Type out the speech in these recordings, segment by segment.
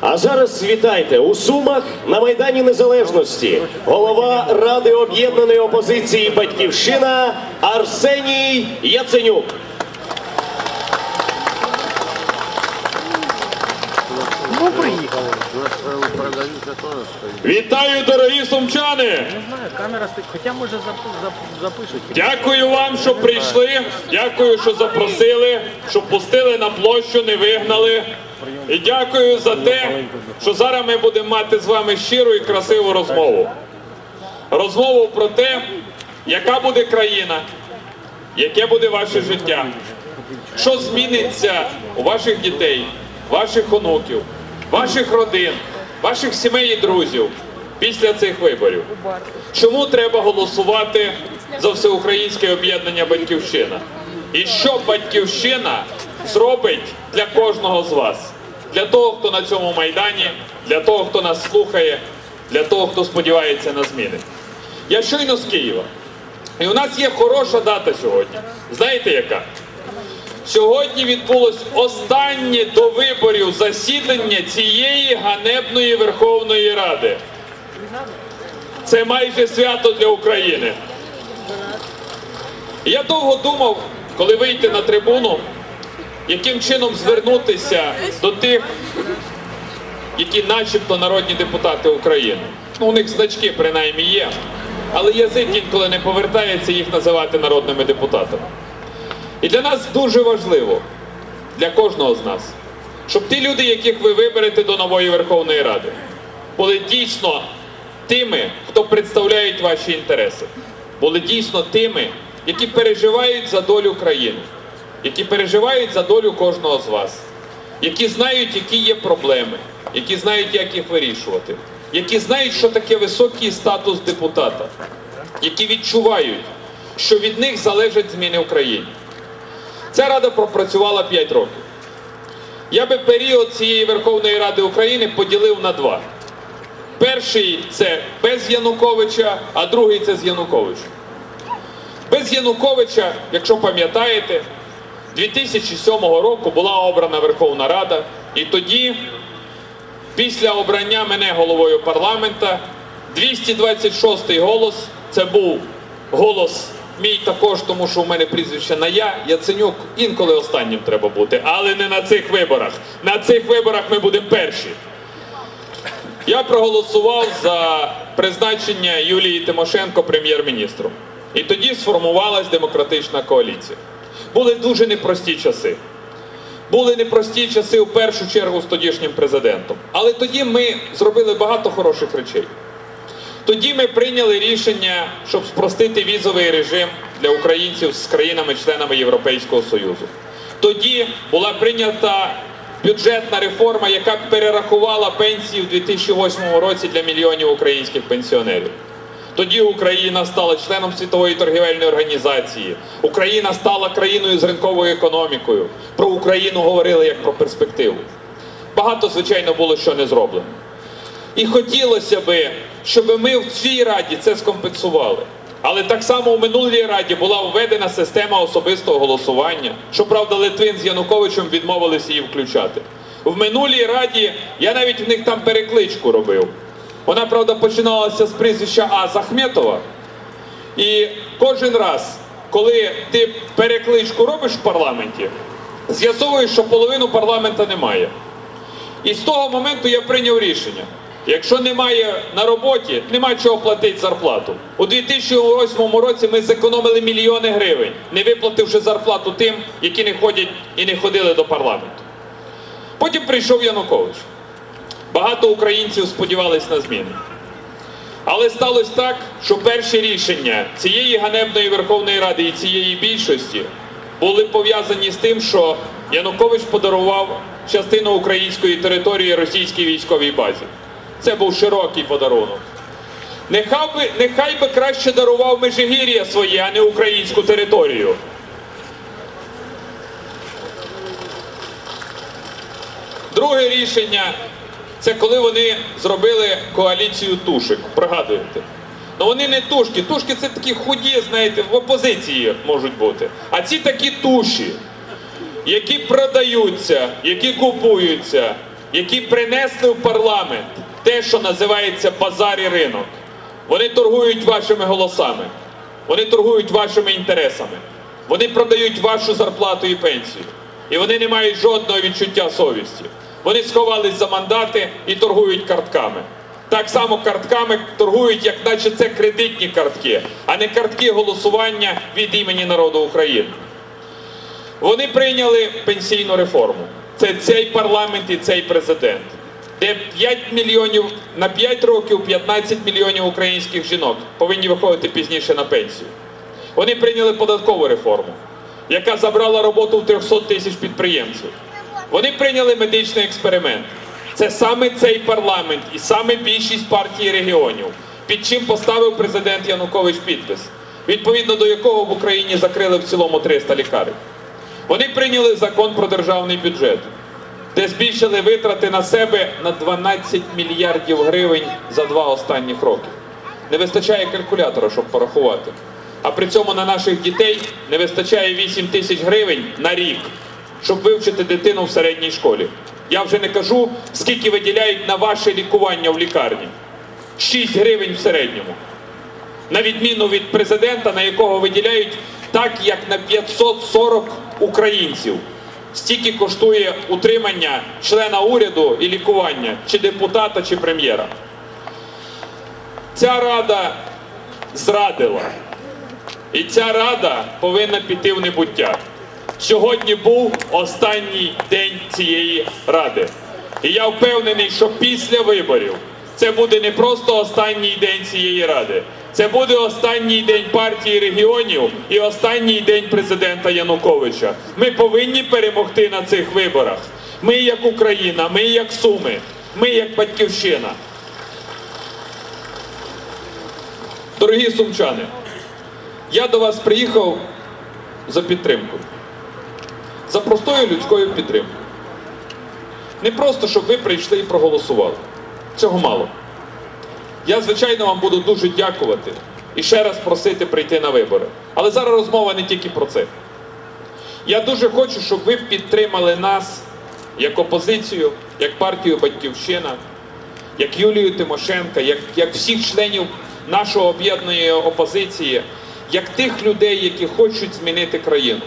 А зараз вітайте у Сумах на Майдані Незалежності голова Ради об'єднаної опозиції Батьківщина Арсеній Яценюк. Вітаю, дорогі сумчани! Не знаю, камера стоїть. Хоча може зап- зап- запишуть. Дякую вам, що прийшли. Дякую, що запросили, що пустили на площу, не вигнали. І дякую за те, що зараз ми будемо мати з вами щиру і красиву розмову. Розмову про те, яка буде країна, яке буде ваше життя, що зміниться у ваших дітей, ваших онуків, ваших родин, ваших сімей і друзів після цих виборів. Чому треба голосувати за всеукраїнське об'єднання Батьківщина? І що Батьківщина зробить для кожного з вас? Для того, хто на цьому майдані, для того, хто нас слухає, для того, хто сподівається на зміни. Я щойно з Києва. І у нас є хороша дата сьогодні. Знаєте яка? Сьогодні відбулось останнє до виборів засідання цієї ганебної Верховної Ради. Це майже свято для України. Я довго думав, коли вийти на трибуну, яким чином звернутися до тих, які начебто народні депутати України. Ну, у них значки принаймні є, але язик інколи не повертається їх називати народними депутатами. І для нас дуже важливо, для кожного з нас, щоб ті люди, яких ви виберете до нової Верховної Ради, були дійсно тими, хто представляють ваші інтереси, були дійсно тими, які переживають за долю країни, які переживають за долю кожного з вас, які знають, які є проблеми, які знають, як їх вирішувати, які знають, що таке високий статус депутата, які відчувають, що від них залежать зміни в країні. Ця рада пропрацювала 5 років. Я би період цієї Верховної Ради України поділив на два. Перший це без Януковича, а другий це з Януковичем. Без Януковича, якщо пам'ятаєте, 2007 року була обрана Верховна Рада, і тоді, після обрання мене головою парламента, 226 голос це був голос мій також, тому що у мене прізвище на я. Яценюк інколи останнім треба бути, але не на цих виборах. На цих виборах ми будемо перші. Я проголосував за призначення Юлії Тимошенко прем'єр-міністром. І тоді сформувалась демократична коаліція. Були дуже непрості часи. Були непрості часи у першу чергу з тодішнім президентом. Але тоді ми зробили багато хороших речей. Тоді ми прийняли рішення, щоб спростити візовий режим для українців з країнами-членами Європейського Союзу. Тоді була прийнята бюджетна реформа, яка перерахувала пенсії в 2008 році для мільйонів українських пенсіонерів. Тоді Україна стала членом світової торгівельної організації. Україна стала країною з ринковою економікою. Про Україну говорили як про перспективу. Багато, звичайно, було що не зроблено. І хотілося би, щоб ми в цій раді це скомпенсували. Але так само у минулій раді була введена система особистого голосування. Щоправда, Литвин з Януковичем відмовилися її включати. В минулій раді я навіть в них там перекличку робив. Вона, правда, починалася з прізвища А. Захметова. І кожен раз, коли ти перекличку робиш в парламенті, з'ясовуєш, що половину парламента немає. І з того моменту я прийняв рішення. Якщо немає на роботі, нема чого платити зарплату. У 2008 році ми зекономили мільйони гривень, не виплативши зарплату тим, які не ходять і не ходили до парламенту. Потім прийшов Янукович. Багато українців сподівались на зміни. Але сталося так, що перші рішення цієї ганебної Верховної Ради і цієї більшості були пов'язані з тим, що Янукович подарував частину української території російській військовій базі. Це був широкий подарунок. Нехай би, нехай би краще дарував Межигір'я своє, а не українську територію. Друге рішення це коли вони зробили коаліцію тушек. Пригадуєте? Ну вони не тушки. Тушки це такі худі, знаєте, в опозиції можуть бути. А ці такі туші, які продаються, які купуються, які принесли в парламент те, що називається базар і ринок. Вони торгують вашими голосами, вони торгують вашими інтересами, вони продають вашу зарплату і пенсію. І вони не мають жодного відчуття совісті. Вони сховались за мандати і торгують картками. Так само картками торгують, як наче це кредитні картки, а не картки голосування від імені народу України. Вони прийняли пенсійну реформу. Це цей парламент і цей президент, де 5 мільйонів на 5 років 15 мільйонів українських жінок повинні виходити пізніше на пенсію. Вони прийняли податкову реформу, яка забрала роботу в 300 тисяч підприємців. Вони прийняли медичний експеримент. Це саме цей парламент і саме більшість партій регіонів, під чим поставив президент Янукович підпис, відповідно до якого в Україні закрили в цілому 300 лікарень. Вони прийняли закон про державний бюджет, де збільшили витрати на себе на 12 мільярдів гривень за два останніх роки. Не вистачає калькулятора, щоб порахувати. А при цьому на наших дітей не вистачає 8 тисяч гривень на рік, щоб вивчити дитину в середній школі. Я вже не кажу, скільки виділяють на ваше лікування в лікарні. 6 гривень в середньому на відміну від президента, на якого виділяють так, як на 540 українців. Стільки коштує утримання члена уряду і лікування, чи депутата, чи прем'єра. Ця рада зрадила. І ця рада повинна піти в небуття. Сьогодні був останній день цієї ради. І я впевнений, що після виборів це буде не просто останній день цієї ради. Це буде останній день партії регіонів і останній день президента Януковича. Ми повинні перемогти на цих виборах. Ми як Україна, ми як Суми, ми як Батьківщина. Дорогі сумчани, я до вас приїхав за підтримкою, за простою людською підтримкою. Не просто, щоб ви прийшли і проголосували. Цього мало. Я, звичайно, вам буду дуже дякувати і ще раз просити прийти на вибори. Але зараз розмова не тільки про це. Я дуже хочу, щоб ви підтримали нас як опозицію, як партію Батьківщина, як Юлію Тимошенка, як, як всіх членів нашої об'єднаної опозиції, як тих людей, які хочуть змінити країну,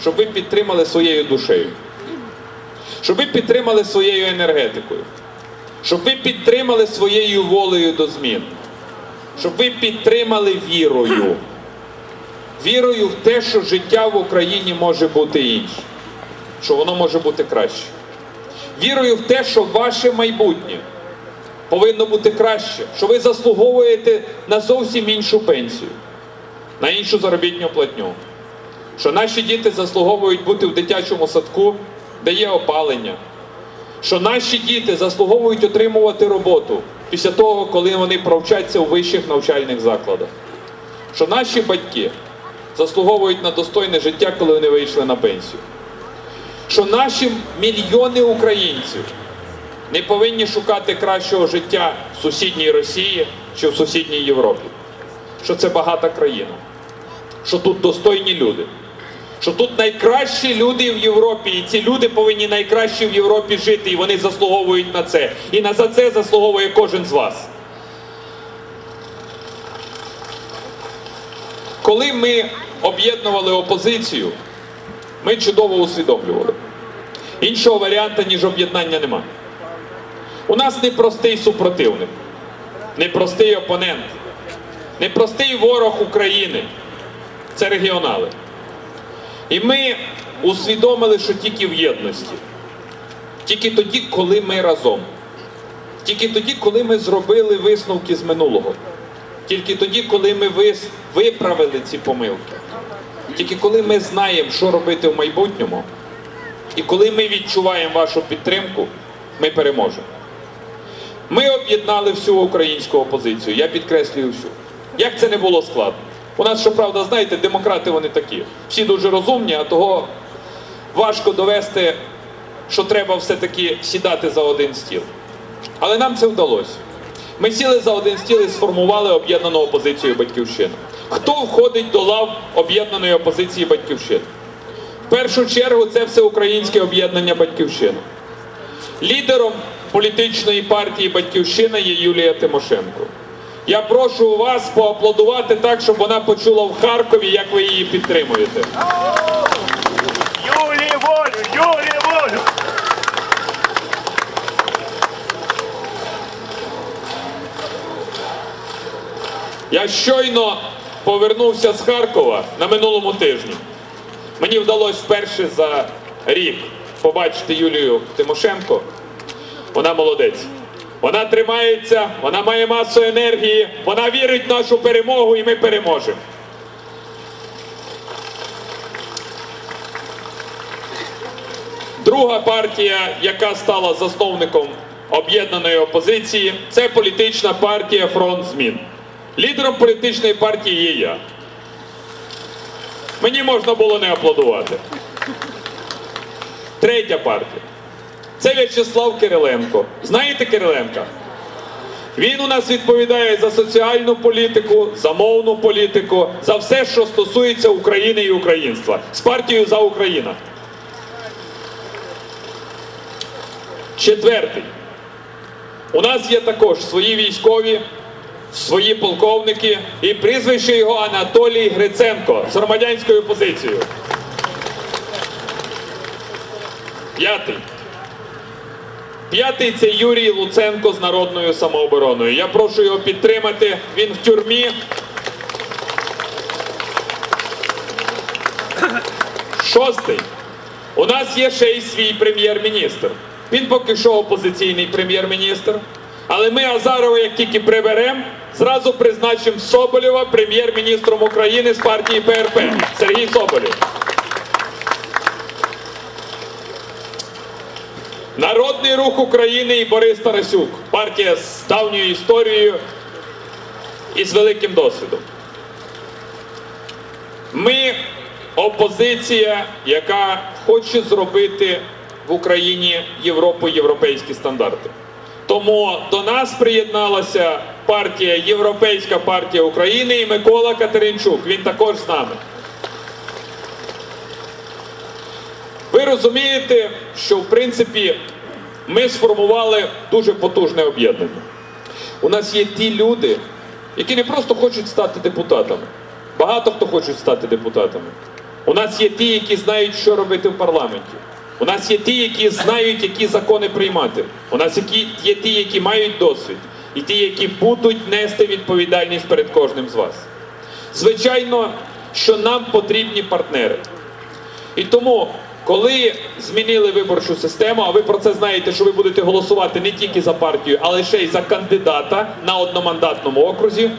щоб ви підтримали своєю душею, щоб ви підтримали своєю енергетикою, щоб ви підтримали своєю волею до змін, щоб ви підтримали вірою, вірою в те, що життя в Україні може бути інше, що воно може бути краще. Вірою в те, що ваше майбутнє повинно бути краще, що ви заслуговуєте на зовсім іншу пенсію, на іншу заробітню платню. Що наші діти заслуговують бути в дитячому садку, де є опалення. Що наші діти заслуговують отримувати роботу після того, коли вони провчаться у вищих навчальних закладах. Що наші батьки заслуговують на достойне життя, коли вони вийшли на пенсію. Що наші мільйони українців не повинні шукати кращого життя в сусідній Росії чи в сусідній Європі. Що це багата країна, що тут достойні люди, що тут найкращі люди в Європі, і ці люди повинні найкраще в Європі жити, і вони заслуговують на це. І на за це заслуговує кожен з вас. Коли ми об'єднували опозицію, ми чудово усвідомлювали. Іншого варіанта, ніж об'єднання немає. У нас не простий супротивник, не простий опонент, не простий ворог України. Це регіонали. І ми усвідомили, що тільки в єдності, тільки тоді, коли ми разом, тільки тоді, коли ми зробили висновки з минулого, тільки тоді, коли ми виправили ці помилки, тільки коли ми знаємо, що робити в майбутньому, і коли ми відчуваємо вашу підтримку, ми переможемо. Ми об'єднали всю українську опозицію. Я підкреслюю всю. Як це не було складно? У нас, щоправда, знаєте, демократи вони такі. Всі дуже розумні, а того важко довести, що треба все-таки сідати за один стіл. Але нам це вдалося. Ми сіли за один стіл і сформували об'єднану опозицію Батьківщина. Хто входить до лав об'єднаної опозиції Батьківщини? В першу чергу це всеукраїнське об'єднання Батьківщина. Лідером політичної партії Батьківщина є Юлія Тимошенко. Я прошу вас поаплодувати так, щоб вона почула в Харкові, як ви її підтримуєте. Юлі волю, Юлі волю! Я щойно повернувся з Харкова на минулому тижні. Мені вдалося вперше за рік побачити Юлію Тимошенко. Вона молодець. Вона тримається, вона має масу енергії, вона вірить в нашу перемогу і ми переможемо. Друга партія, яка стала засновником об'єднаної опозиції, це політична партія Фронт Змін. Лідером політичної партії є я. Мені можна було не аплодувати. Третя партія. Це В'ячеслав Кириленко. Знаєте Кириленка? Він у нас відповідає за соціальну політику, за мовну політику, за все, що стосується України і українства. З партією за Україна. Четвертий. У нас є також свої військові, свої полковники і прізвище його Анатолій Гриценко з громадянською позицією. П'ятий. П'ятий це Юрій Луценко з народною самообороною. Я прошу його підтримати. Він в тюрмі. Шостий. У нас є ще й свій прем'єр-міністр. Він поки що опозиційний прем'єр-міністр. Але ми Азарова, як тільки приберемо, зразу призначимо Соболєва прем'єр-міністром України з партії ПРП. Сергій Соболєв. Народний рух України і Борис Тарасюк. Партія з давньою історією і з великим досвідом. Ми опозиція, яка хоче зробити в Україні Європу європейські стандарти. Тому до нас приєдналася партія Європейська партія України і Микола Катеринчук. Він також з нами. Розумієте, що в принципі ми сформували дуже потужне об'єднання. У нас є ті люди, які не просто хочуть стати депутатами. Багато хто хоче стати депутатами. У нас є ті, які знають, що робити в парламенті. У нас є ті, які знають, які закони приймати. У нас є ті, які мають досвід, і ті, які будуть нести відповідальність перед кожним з вас. Звичайно, що нам потрібні партнери. І тому, коли змінили виборчу систему, а ви про це знаєте, що ви будете голосувати не тільки за партію, але ще й за кандидата на одномандатному окрузі,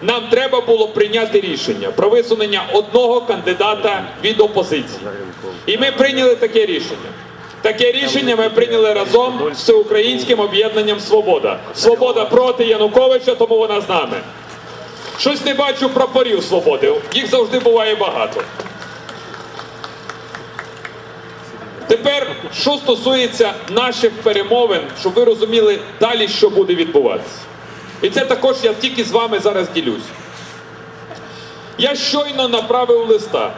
нам треба було прийняти рішення про висунення одного кандидата від опозиції. І ми прийняли таке рішення. Таке рішення ми прийняли разом з всеукраїнським об'єднанням Свобода. Свобода проти Януковича, тому вона з нами. Щось не бачу прапорів свободи. Їх завжди буває багато. Тепер, що стосується наших перемовин, щоб ви розуміли далі, що буде відбуватися. І це також я тільки з вами зараз ділюсь. Я щойно направив листа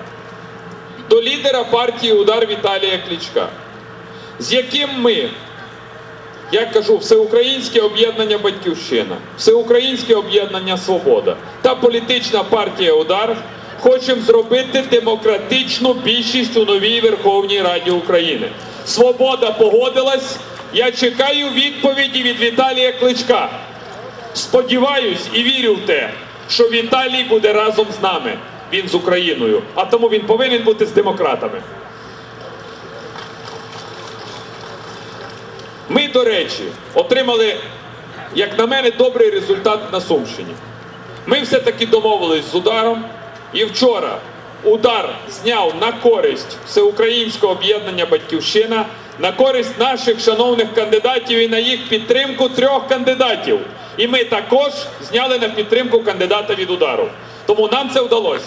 до лідера партії Удар Віталія Клічка, з яким ми, я кажу, Всеукраїнське об'єднання Батьківщина, Всеукраїнське об'єднання Свобода та політична партія Удар хочемо зробити демократичну більшість у новій Верховній Раді України. Свобода погодилась. Я чекаю відповіді від Віталія Кличка. Сподіваюсь і вірю в те, що Віталій буде разом з нами. Він з Україною, а тому він повинен бути з демократами. Ми, до речі, отримали, як на мене, добрий результат на Сумщині. Ми все-таки домовились з ударом, і вчора удар зняв на користь всеукраїнського об'єднання Батьківщина, на користь наших шановних кандидатів і на їх підтримку трьох кандидатів. І ми також зняли на підтримку кандидата від удару. Тому нам це вдалося.